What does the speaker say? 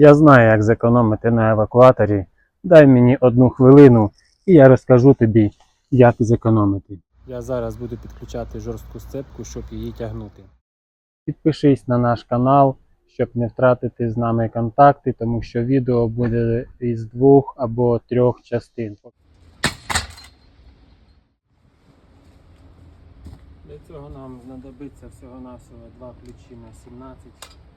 Я знаю, як зекономити на евакуаторі. Дай мені одну хвилину, і я розкажу тобі, як зекономити. Я зараз буду підключати жорстку сцепку, щоб її тягнути. Підпишись на наш канал, щоб не втратити з нами контакти, тому що відео буде із двох або трьох частин. Для цього нам знадобиться всього-навсього два ключі на 17.